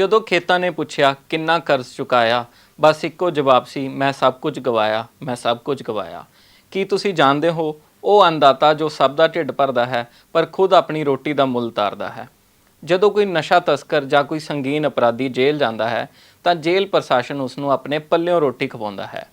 ਜਦੋਂ ਖੇਤਾਂ ਨੇ ਪੁੱਛਿਆ, ਕਿੰਨਾ ਕਰਜ਼ ਚੁਕਾਇਆ? ਬਸ ਇੱਕੋ ਜਵਾਬ ਸੀ, ਮੈਂ ਸਭ ਕੁਝ ਗਵਾਇਆ, ਮੈਂ ਸਭ ਕੁਝ ਗਵਾਇਆ। ਕੀ ਤੁਸੀਂ ਜਾਣਦੇ ਹੋ, ਉਹ ਅੰਦਾਤਾ ਜੋ ਸਭ ਦਾ ਢਿੱਡ ਭਰਦਾ ਹੈ, ਪਰ ਖੁਦ ਆਪਣੀ ਰੋਟੀ ਦਾ ਮੁੱਲ ਤਾਰਦਾ ਹੈ। ਜਦੋਂ ਕੋਈ ਨਸ਼ਾ ਤਸਕਰ ਜਾਂ ਕੋਈ ਸੰਗੀਨ ਅਪਰਾਧੀ ਜੇਲ੍ਹ ਜਾਂਦਾ ਹੈ, ਤਾਂ ਜੇਲ੍ਹ ਪ੍ਰਸ਼ਾਸਨ ਉਸ ਨੂੰ ਆਪਣੇ ਪੱਲਿਓਂ ਰੋਟੀ ਖਵਾਉਂਦਾ ਹੈ।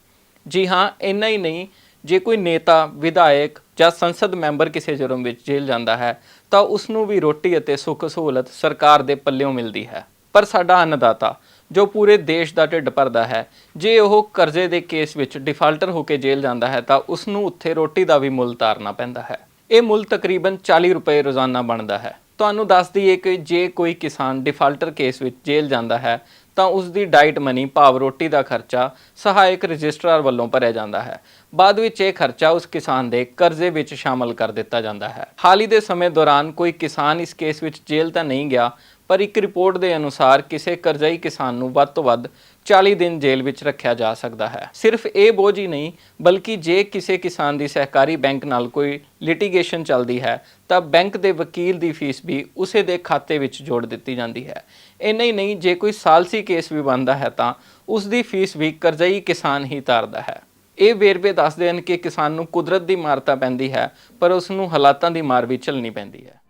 ਜੀ ਹਾਂ, ਇੰਨਾ ਹੀ ਨਹੀਂ, ਜੇ ਕੋਈ ਨੇਤਾ, ਵਿਧਾਇਕ ਜਾਂ ਸੰਸਦ ਮੈਂਬਰ ਕਿਸੇ ਜੁਰਮ ਵਿੱਚ ਜੇਲ੍ਹ ਜਾਂਦਾ ਹੈ, ਤਾਂ ਉਸ ਨੂੰ ਵੀ ਰੋਟੀ ਅਤੇ ਸੁੱਖ ਸਹੂਲਤ ਸਰਕਾਰ ਦੇ ਪੱਲਿਓਂ ਮਿਲਦੀ ਹੈ। ਪਰ ਸਾਡਾ ਅੰਨਦਾਤਾ, ਜੋ ਪੂਰੇ ਦੇਸ਼ ਦਾ ਢਿੱਡ ਭਰਦਾ ਹੈ, ਜੇ ਉਹ ਕਰਜ਼ੇ ਦੇ ਕੇਸ ਵਿੱਚ ਡਿਫਾਲਟਰ ਹੋ ਕੇ ਜੇਲ੍ਹ ਜਾਂਦਾ ਹੈ, ਤਾਂ ਉਸ ਨੂੰ ਉੱਥੇ ਰੋਟੀ ਦਾ ਵੀ ਮੁੱਲ ਤਾਰਨਾ ਪੈਂਦਾ ਹੈ। ਇਹ ਮੁੱਲ ਤਕਰੀਬਨ 40 ਰੁਪਏ ਰੋਜ਼ਾਨਾ ਬਣਦਾ ਹੈ। ਤੁਹਾਨੂੰ ਦੱਸ ਦਈਏ ਕਿ ਜੇ ਕੋਈ ਕਿਸਾਨ ਡਿਫਾਲਟਰ ਕੇਸ ਵਿੱਚ ਜੇਲ੍ਹ ਜਾਂਦਾ ਹੈ, ਤਾਂ ਉਸ ਦੀ ਡਾਈਟ ਮਨੀ, ਭਾਵ ਰੋਟੀ ਦਾ ਖਰਚਾ, ਸਹਾਇਕ ਰਜਿਸਟਰਾਰ ਵੱਲੋਂ ਭਰਿਆ ਜਾਂਦਾ ਹੈ। ਬਾਅਦ ਵਿੱਚ ਇਹ ਖਰਚਾ ਉਸ ਕਿਸਾਨ ਦੇ ਕਰਜ਼ੇ ਵਿੱਚ ਸ਼ਾਮਲ ਕਰ ਦਿੱਤਾ ਜਾਂਦਾ ਹੈ। ਹਾਲ ਹੀ ਦੇ ਸਮੇਂ ਦੌਰਾਨ ਕੋਈ ਕਿਸਾਨ ਇਸ ਕੇਸ ਵਿੱਚ ਜੇਲ੍ਹ ਤਾਂ ਨਹੀਂ ਗਿਆ ਪਰ ਇੱਕ ਰਿਪੋਰਟ ਦੇ ਅਨੁਸਾਰ ਕਿਸੇ ਕਰਜ਼ਾਈ ਕਿਸਾਨ ਨੂੰ ਵੱਧ ਤੋਂ ਵੱਧ 40 ਦਿਨ ਜੇਲ੍ਹ ਵਿੱਚ ਰੱਖਿਆ ਜਾ ਸਕਦਾ ਹੈ। ਸਿਰਫ ਇਹ ਬੋਝ ਹੀ ਨਹੀਂ, ਬਲਕਿ ਜੇ ਕਿਸੇ ਕਿਸਾਨ ਦੀ ਸਹਿਕਾਰੀ ਬੈਂਕ ਨਾਲ ਕੋਈ ਲਿਟੀਗੇਸ਼ਨ ਚੱਲਦੀ ਹੈ, ਤਾਂ ਬੈਂਕ ਦੇ ਵਕੀਲ ਦੀ ਫੀਸ ਵੀ ਉਸੇ ਦੇ ਖਾਤੇ ਵਿੱਚ ਜੋੜ ਦਿੱਤੀ ਜਾਂਦੀ ਹੈ। ਇੰਨਾ ਹੀ ਨਹੀਂ, ਜੇ ਕੋਈ ਸਾਲਸੀ ਕੇਸ ਵੀ ਬਣਦਾ ਹੈ, ਤਾਂ ਉਸ ਦੀ ਫੀਸ ਵੀ ਕਰਜ਼ਾਈ ਕਿਸਾਨ ਹੀ ਤਾਰਦਾ ਹੈ। ਇਹ ਵੇਰਵੇ ਦੱਸਦੇ ਹਨ ਕਿ ਕਿਸਾਨ ਨੂੰ ਕੁਦਰਤ ਦੀ ਮਾਰ ਤਾਂ ਪੈਂਦੀ ਹੈ, ਪਰ ਉਸ ਨੂੰ ਹਾਲਾਤਾਂ ਦੀ ਮਾਰ ਵੀ ਝੱਲਣੀ ਪੈਂਦੀ ਹੈ।